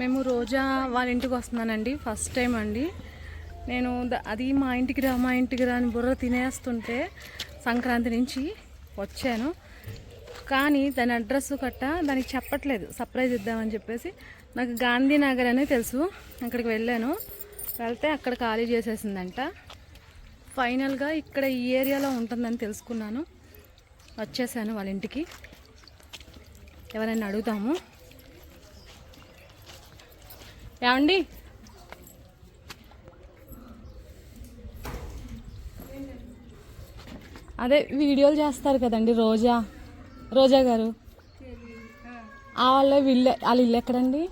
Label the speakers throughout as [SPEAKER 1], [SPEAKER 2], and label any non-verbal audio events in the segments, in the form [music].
[SPEAKER 1] మేము రోజా వాళ్ళ ఇంటికి వస్తున్నానండి ఫస్ట్ టైం అండి. నేను అది మా ఇంటికి రా మా ఇంటికి రా అని బుర్ర తినేస్తుంటే సంక్రాంతి నుంచి వచ్చాను. కానీ దాని అడ్రస్ కట్ట దానికి చెప్పట్లేదు సర్ప్రైజ్ ఇద్దామని చెప్పేసి. నాకు గాంధీనగర్ అనే తెలుసు అక్కడికి వెళ్ళాను. వెళ్తే అక్కడ ఖాళీ చేసేసిందంట. ఫైనల్గా ఇక్కడ ఈ ఏరియాలో ఉంటుందని తెలుసుకున్నాను. వచ్చేసాను వాళ్ళ ఇంటికి. ఎవరైనా అడుగుతాము. ఏమండి? అదే వీడియోలు చేస్తారు కదండి రోజా. రోజా గారు. ఆ వాళ్ళ వీళ్ళే వాళ్ళ ఇల్లు ఎక్కడండి?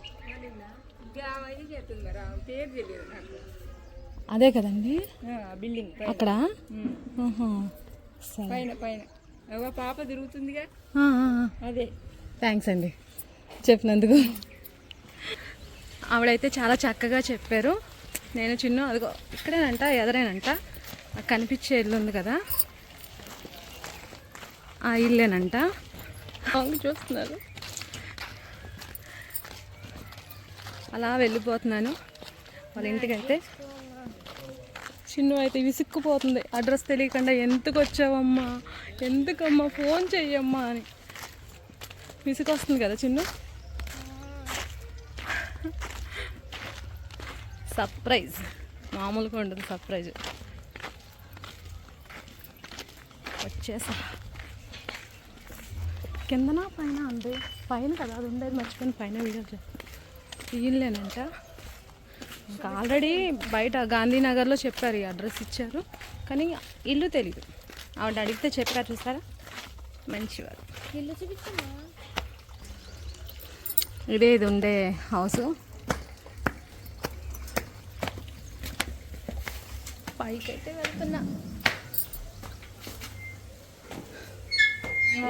[SPEAKER 1] అదే కదండి.
[SPEAKER 2] బిల్డింగ్
[SPEAKER 1] అక్కడ?
[SPEAKER 2] పైన పైన. పాప తిరుగుతుందిగా. అదే.
[SPEAKER 1] థ్యాంక్స్ అండి. చెప్పినందుకు. ఆవిడైతే చాలా చక్కగా చెప్పారు. నేను చిన్న అదిగో ఇక్కడేనంట ఎదరేనంట. కనిపించే ఇల్లు ఉంది కదా. ఆ ఇల్లేనంట. చూస్తున్నారు. అలా వెళ్ళిపోతున్నాను. వాళ్ళ ఇంటికి అయితే చిన్ను అయితే విసుక్కుపోతుంది. అడ్రస్ తెలియకుండా ఎందుకు వచ్చావమ్మా? ఎందుకమ్మా? ఫోన్ చెయ్యమ్మా అని. విసుకొస్తుంది కదా చిన్ను? సర్ప్రైజ్. మామూలుగా ఉండదు సర్ప్రైజ్. వచ్చేసా. కిందనా పైన? అండి పైన కదా అది ఉండేది మర్చిపోయిన. పైన వీడియో తీయలేనంట ఇంకా ఆల్రెడీ బయట గాంధీనగర్లో చెప్పారు ఈ అడ్రస్ ఇచ్చారు. కానీ ఇల్లు తెలీదు. ఆవిడ అడిగితే చెప్పారు చూసారా? మంచివారు.
[SPEAKER 3] ఇల్లు చూపించమ్మా
[SPEAKER 1] ఇదే ఇది ఉండే హౌస్. పైకి అయితే వెళ్తున్నా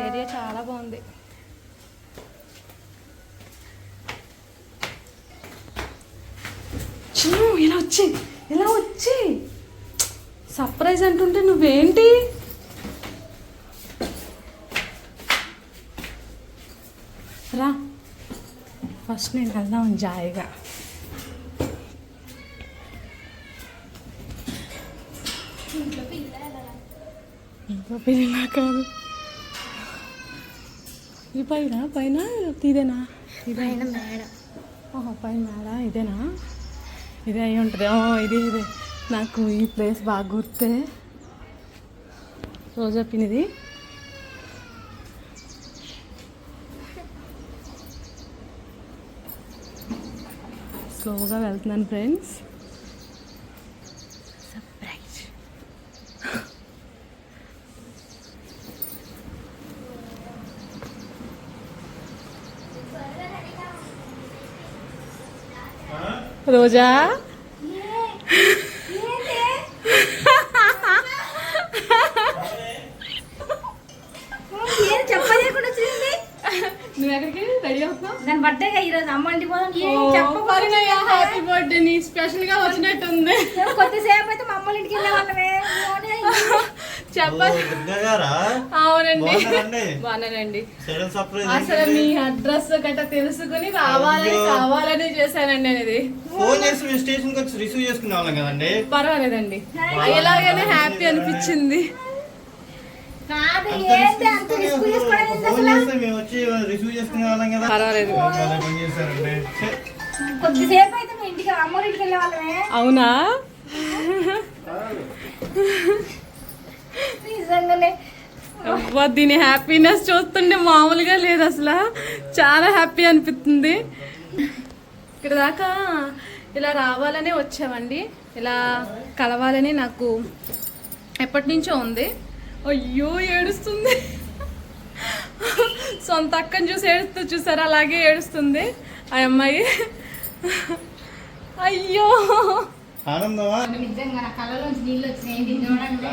[SPEAKER 1] ఏరియా చాలా బాగుంది. చిన్ను ఇలా వచ్చి ఇలా వచ్చి. సర్ప్రైజ్ అంటుంటే నువ్వేంటి? రా. ఫస్ట్ నేను వెళ్దాం జాయిగా.
[SPEAKER 3] పిల్ల
[SPEAKER 1] కాదు. ఈ పైన పైన ఇదేనా? ఇదే
[SPEAKER 3] పైన మేడం.
[SPEAKER 1] ఓహో పైన మేడా ఇదేనా? ఇదే అయి ఉంటుంది. ఇది ఇదే. నాకు ఈ ప్లేస్ బాగా గుర్తే. రోజా పినిది స్లోగా వెళ్తున్నాను ఫ్రెండ్స్. రోజా? నువ్వు ఎక్కడికి? రెడీ అవుతున్నావు?
[SPEAKER 3] దాని బర్త్డే ఈరోజు అమ్మ ఇంటికి పోదాం.
[SPEAKER 1] హ్యాపీ బర్త్డే నీ స్పెషల్గా వచ్చినట్టుంది.
[SPEAKER 3] కొద్దిసేపు అయితే మా అమ్మ ఇంటికి వెళ్ళే వాళ్ళమే.
[SPEAKER 1] అవునండి.
[SPEAKER 4] సర్ప్రైజ్
[SPEAKER 1] అసలు మీ అడ్రస్ గట్ట తెలుసుకుని రావాలని. కావాలని చేశానండి నేను ఇది
[SPEAKER 4] ఫోన్ చేసి మేము స్టేషన్కి వచ్చి రిసీవ్ చేసుకునే వాళ్ళం కదండి.
[SPEAKER 1] పర్వాలేదండి. ఎలాగైనా హ్యాపీ అనిపించింది.
[SPEAKER 3] మీ
[SPEAKER 1] అవునా?
[SPEAKER 3] నిజంగానే.
[SPEAKER 1] అబ్బా, దీని హ్యాపీనెస్ చూస్తుంటే మామూలుగా లేదు అసలు. చాలా హ్యాపీ అనిపిస్తుంది. ఇక్కడ దాకా ఇలా రావాలనే వచ్చామండి. ఇలా కలవాలని నాకు ఎప్పటి నుంచో ఉంది. అయ్యో ఏడుస్తుంది. సొంత అక్కని చూసి ఏడుస్తూ చూసారు? అలాగే ఏడుస్తుంది ఆ అమ్మాయి. అయ్యో.
[SPEAKER 4] ఆనందమా?
[SPEAKER 3] నిజంగా నా కళ్ళలోంచి నీళ్ళు వచ్చినాయి. ఏంటి చూడండి.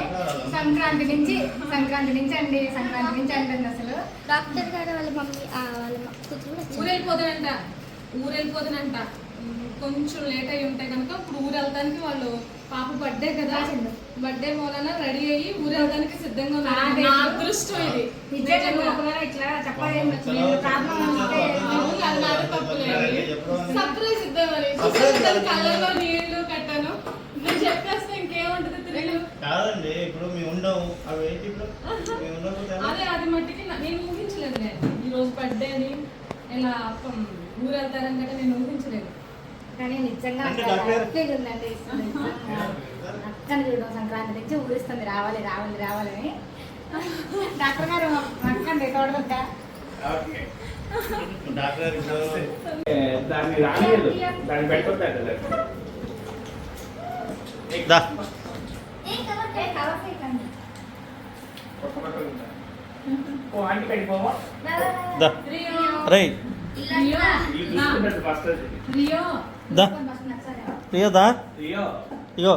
[SPEAKER 3] సంక్రాంతి నుంచి సంక్రాంతి నుంచి అండి సంక్రాంతి నుంచి అంటుంది అసలు. డాక్టర్ గారు వాళ్ళ మమ్మీ వాళ్ళ కూతురు కూడా
[SPEAKER 1] ఊరు వెళ్ళిపోతానంట ఊరు వెళ్ళిపోతానంట కొంచెం లేట్ అయి ఉంటే కనుక ఇప్పుడు ఊరు వెళ్తానికి వాళ్ళు పాప బర్త్డే కదా. బర్త్డే మూలన రెడీ అయ్యి ఊరేగడానికి సిద్ధంగా ఉన్నారు. నా అదృష్టం ఇది.
[SPEAKER 3] నిజంగా నువ్వు ఒకవేళ ఇట్లా చెప్పాలి.
[SPEAKER 1] సర్ప్రైజ్ ఇద్దాం మరి
[SPEAKER 4] సర్ప్రైజ్
[SPEAKER 1] చూసారు
[SPEAKER 4] కాదు.
[SPEAKER 1] కళ్ళలో నీళ్ళు కట్టాను నేను చెప్పేస్తే ఇంకేముంటది తిరిగి
[SPEAKER 4] కాదండి ఇప్పుడు మేము ఉండవు. అవి ఏంటి ఇప్పుడు? మేము ఉండకపోతే ఎలా?
[SPEAKER 1] అదే అది మట్టికి నేను ఊహించలేదు నేను. ఈ రోజు బర్త్డే అని ఇలా పం, ఊరెళ్తారని గట్రా నేను ఊహించలేదు.
[SPEAKER 3] కానీ నిజంగా
[SPEAKER 4] అంటే
[SPEAKER 3] ఉందండి. [laughs] అక్కని చూడడం సంక్రాంతి నుంచి ఊరిస్తుంది. రావాలి రావాలి రావాలని. డాక్టర్ గారు అక్కండి తోడబుట్ట
[SPEAKER 4] డాక్టర్ గారు ఇప్పుడు
[SPEAKER 5] దాన్ని రానియదు దాన్ని పెట్టొద్దు
[SPEAKER 4] దా
[SPEAKER 5] ఓ ఆంటీ వెళ్ళిపోవా
[SPEAKER 4] దా
[SPEAKER 1] రియో.
[SPEAKER 4] రై.
[SPEAKER 1] రియో
[SPEAKER 5] ఇల్లు
[SPEAKER 1] నా-
[SPEAKER 5] చూసుకున్నట్టు ఫస్ట్
[SPEAKER 1] రియో.
[SPEAKER 4] దా. రియో. దా
[SPEAKER 5] అయ్యో
[SPEAKER 4] ఇగో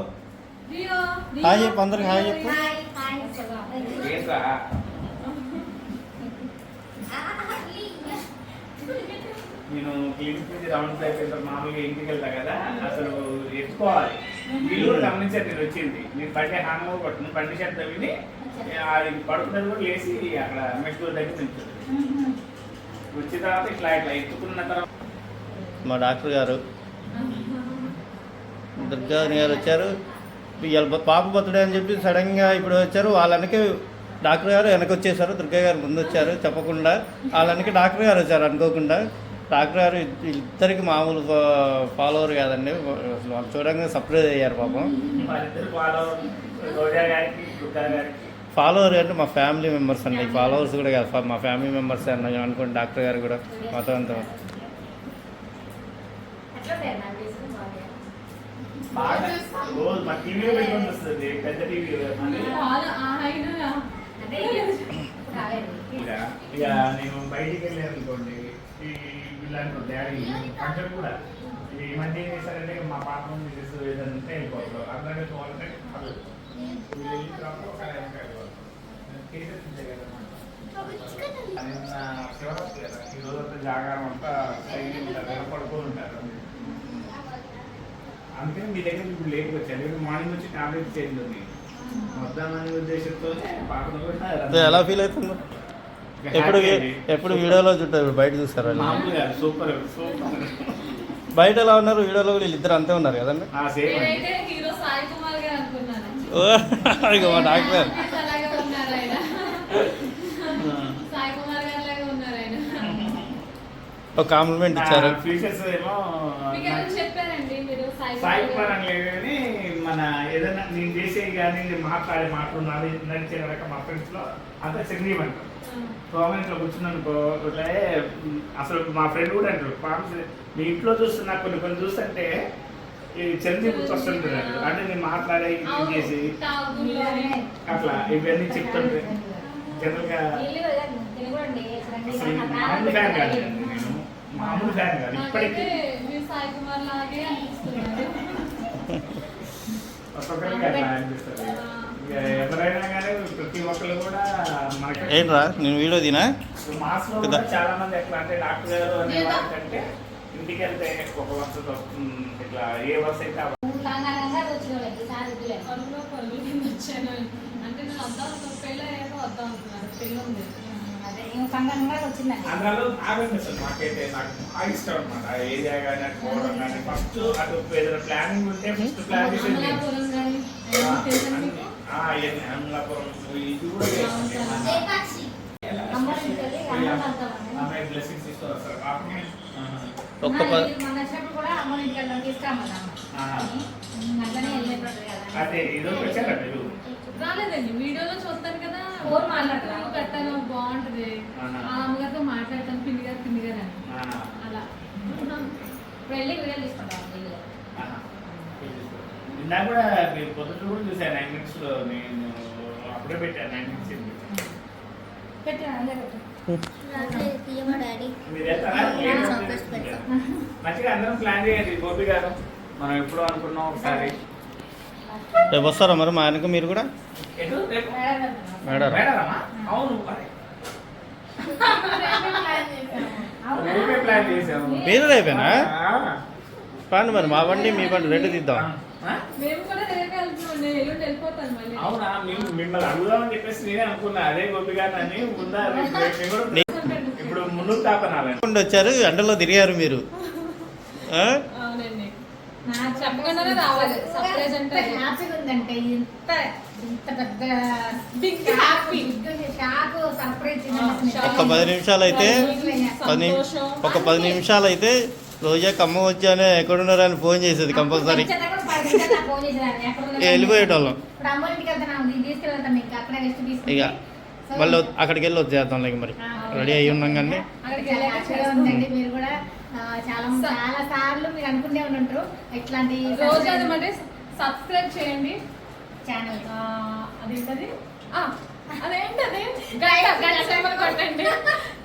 [SPEAKER 4] హాయ్ చెప్పు, అందరికి హాయ్ చెప్పు. [laughs]
[SPEAKER 5] నేను నుంచి రౌండ్ అయిపోయిన తర్వాత మామూలుగా ఇంటికి వెళ్తా కదా అసలు ఎత్తుకోవాలి. వీళ్ళు కూడా గమనించారు నేను వచ్చింది. నేను బండి హాన్ కొట్టును బండి శబ్దం విని అది పడుకున్నది కూడా లేచి అక్కడ మెట్టు దగ్గర నిల్చుంది వచ్చిన తర్వాత ఇట్లా ఇట్లా ఎత్తుకున్న తర్వాత
[SPEAKER 4] మా డాక్టర్ గారు. దుర్గా గారు వచ్చారు. వీళ్ళ పాప బర్త్డే అని చెప్పి సడన్గా ఇప్పుడు వచ్చారు. వాళ్ళనికి డాక్టర్ గారు వెనక వచ్చేసారు. దుర్గా గారు ముందు వచ్చారు. చెప్పకుండా వాళ్ళనికి డాక్టర్ గారు వచ్చారు అనుకోకుండా. డాక్టర్ గారు ఇద్- ఇద్దరికి మామూలు ఫాలోవర్ కాదండి. వాళ్ళు చూడంగా సర్ప్రైజ్ అయ్యారు పాపం. ఫాలోవర్ అంటే మా ఫ్యామిలీ మెంబర్స్ అండి. ఫాలోవర్స్ కూడా కాదు. మా ఫ్యామిలీ మెంబర్స్ అన్న అనుకోండి డాక్టర్ గారు కూడా మొత్తం అంతా.
[SPEAKER 5] ఇక నేను బయటికి వెళ్ళాను అనుకోండి. ఈ వీళ్ళంటారు డాడీ ఫంక్షన్ కూడా. ఈ మధ్య ఏం చేశారంటే మా పాప ఉంది చేస్తూ ఏదైనా ఉంటే వెళ్ళిపోతారు. అందరికీ వాళ్ళంటే పర్లేదు. వీళ్ళు వెళ్ళిన తర్వాత ఒకసారి వెళ్ళిపోతారు. నేను కేసెస్ ఉంటాయి కదా నిన్న శివరాత్రి కదా. ఈ రోజంతా జాగారం అంతా సైలెంట్ ఉంటారు ఎలా ఉంటారు. అందుకని మీ దగ్గర ఇప్పుడు లేట్కి వచ్చాను మార్నింగ్ వచ్చి టాబ్లెట్స్ చేయండి ఉంది వద్దామనే ఉద్దేశంతో పాపను
[SPEAKER 4] అదే ఎలా ఫీల్ అవుతుందో? ఎప్పుడు ఎప్పుడు వీడియోలో చుట్టారు బయట చూస్తారా
[SPEAKER 5] మామూలుగా సూపర్ సూపర్.
[SPEAKER 4] బయట ఎలా ఉన్నారు? వీడియోలో కూడా వీళ్ళిద్దరు అంతే ఉన్నారు కదండి?
[SPEAKER 5] ఆ సేమ్ అండి.
[SPEAKER 1] నేనైతే హీరో సాయి కుమార్ గారు అనుకున్నాను.
[SPEAKER 4] ఓ, ఇక మా డాక్టర్.
[SPEAKER 1] అలాగే ఉన్నారు ఆయన. సాయి కుమార్ గారు లాగా ఉన్నారు ఆయన.
[SPEAKER 4] ఒక కాంప్లిమెంట్ ఇచ్చారు.
[SPEAKER 5] ఫీచర్స్ ఏమో
[SPEAKER 1] మీకు ఏమైనా చెప్పారండి మీరు సాయి కుమార్
[SPEAKER 5] కుమార్
[SPEAKER 1] గారు?
[SPEAKER 5] అని లేదు కానీ మన ఏదైనా నేను చేసే కానీ మాట్లాడే మాటలు నాది నడిచే రకం మా ఫ్రెండ్స్లో అంతా చిరంజీవి అంటారు గవర్నమెంట్లో కూర్చున్నానుకో అసలు మా ఫ్రెండ్ కూడా అంటారు పాపం మీ ఇంట్లో చూస్తున్నా కొన్ని కొన్ని చూస్తుంటే ఈ చిరంజీవి గుర్తు వస్తుంటున్నారు అంటే నేను మాట్లాడే ఇది. చేసి. అట్లా ఇవన్నీ చెప్తుంటే జనరల్గా అసలు మామూలు ఫ్యాన్ కాదు నేను మామూలు ఫ్యాన్ కాదు ఇప్పటికీ
[SPEAKER 4] ఏంట్రా నేను వీడియో తినా?
[SPEAKER 5] చాలా మంది ఎట్లా అంటే డాక్టర్ గారు వాళ్ళకంటే ఇంటికి వెళ్తే ఒక వస్తుంది ఇట్లా ఏ వసతి అయితే
[SPEAKER 1] అంటే నేను వద్దాం పెళ్ళి వద్దాం అనుకున్నాను పెళ్ళి ఉంది.
[SPEAKER 3] వచ్చిందండి
[SPEAKER 5] అందులో ఆగండి అసలు నాకైతే నాకు బాగా ఇష్టం అనమాట ఆ ఏరియా కానీ అటు పోవడం కానీ ఫస్ట్ అటు ఏదైనా ప్లానింగ్ ఉంటే ఫస్ట్ ప్లాన్ చేసేది.
[SPEAKER 1] అమలాపురం
[SPEAKER 5] ఇది కూడా బ్లెస్సింగ్స్ ఇస్తూ వస్తారు పాపం
[SPEAKER 4] ఒక్క
[SPEAKER 5] అదే ఏదో వచ్చారా మీరు?
[SPEAKER 1] రాలేదండి వీడియోలో చూస్తాను కదా.
[SPEAKER 3] ఫోన్ మాట్లాడతారా?
[SPEAKER 1] ఇల్లు కట్టాను బాగుంటది. ఆ. అమ్మగారితో మాట్లాడతాను పిన్ని గారు పిన్ని గారు అని. అలా.
[SPEAKER 3] వెళ్ళి వీడియోలు తీసుకుంటాం
[SPEAKER 5] ఆహా. ఇందాక కూడా మీరు పొద్దుట కూడా చూసాను నైన్ మినిట్స్లో నేను అప్పుడే పెట్టాను నైన్ మినిట్స్? మంచిగా అందరం ప్లాన్ చేయండి గోపి గారు. మనం ఎప్పుడు అనుకున్నాం ఒకసారి.
[SPEAKER 4] రేపు వస్తారా మరి మా ఆయనకు మీరు కూడా?
[SPEAKER 5] మరి.
[SPEAKER 4] రేపేనా. పాండి మరి మా బండి మీ బండి రెండు తీద్దాం
[SPEAKER 5] ముందా ఇప్పుడు
[SPEAKER 4] ఉండి వచ్చారు ఎండలో తిరిగారు మీరు.
[SPEAKER 1] చెప్పకుండానే రావాలి. సర్ప్రైజ్ అంటే అది.
[SPEAKER 3] హ్యాపీగా ఉందంటే ఇంత ఇంత పెద్ద
[SPEAKER 1] Big happy.
[SPEAKER 3] షాక్ సర్ప్రైజ్
[SPEAKER 4] ఒక్క పది నిమిషాలు అయితే పది. ఒక పది నిమిషాలు అయితే రోజా కమ్మ వచ్చానే ఎక్కడున్నారని ఫోన్ చేసేది కంపల్సరీ వెళ్ళిపోయేటోళ్ళం. ఇక మళ్ళీ అక్కడికి వెళ్ళి వచ్చేద్దాం లేక మరి. రెడీ అయ్యి ఉన్నాం కానీ
[SPEAKER 3] చాలా చాలా సార్లు మీరు అనుకుంటే ఉంటారు ఇట్లాంటి
[SPEAKER 1] రోజు అదనమాట సబ్స్క్రైబ్ చేయండి.
[SPEAKER 3] ఛానల్
[SPEAKER 1] ఆ, అదేంటది? ఆ, అదేంటి అదే? గంట గంట సింబల్ కొట్టండి.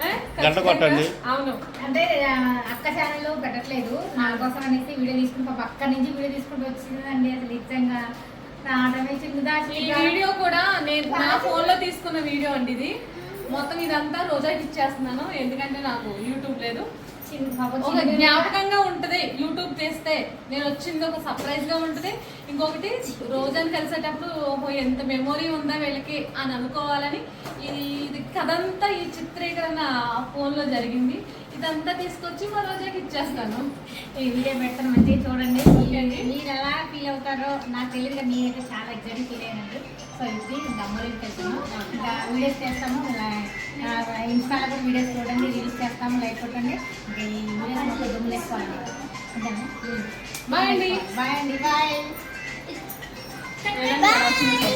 [SPEAKER 1] ఏ?
[SPEAKER 4] గంట కొట్టండి.
[SPEAKER 1] అవును.
[SPEAKER 3] అంటే అక్క ఛానల్ పెట్టట్లేదు. నా కోసం అనేసి వీడియో తీసుకుని పాప అక్క నుంచి వీడియో తీసుకుంటూ వచ్చిందండి అసలు నిజంగా. రావడమే చిన్నదా
[SPEAKER 1] ఈ వీడియో కూడా నేను నా ఫోన్లో తీసుకున్న వీడియో అండి ఇది. మొత్తం ఇదంతా రోజాకి ఇచ్చేస్తున్నాను. ఎందుకంటే నాకు యూట్యూబ్ లేదు. ఒక. జ్ఞాపకంగా ఉంటది యూట్యూబ్ తీస్తే నేను వచ్చింది ఒక సర్ప్రైజ్గా ఉంటది ఇంకొకటి రోజాని కలిసేటప్పుడు ఓహో ఎంత మెమొరీ ఉందా వీళ్ళకి అని అనుకోవాలని ఇది ఇది కథంతా ఈ చిత్రీకరణ ఫోన్లో జరిగింది ఇదంతా తీసుకొచ్చి మా రోజాకి ఇచ్చేస్తాను.
[SPEAKER 3] ఈ వీడియో పెడతాను మంచిగా చూడండి. మీరు ఎలా ఫీల్ అవుతారో నాకు తెలియదు నేనైతే చాలా ఎగ్జైట్ ఫీల్ అయ్యానండి సో ఇది దమ్మలకి వెళ్తాము ఇంకా వీడియోస్ చేస్తాము ఇన్స్టాలో కూడా వీడియోస్ చూడండి రీల్స్ చేస్తాము లైక్ కొట్టండి. ఈ వీడియోస్ దుమ్ములేసుకోవాలి
[SPEAKER 1] బాయ్ అండి.
[SPEAKER 3] బాయ్ అండి. బాయ్.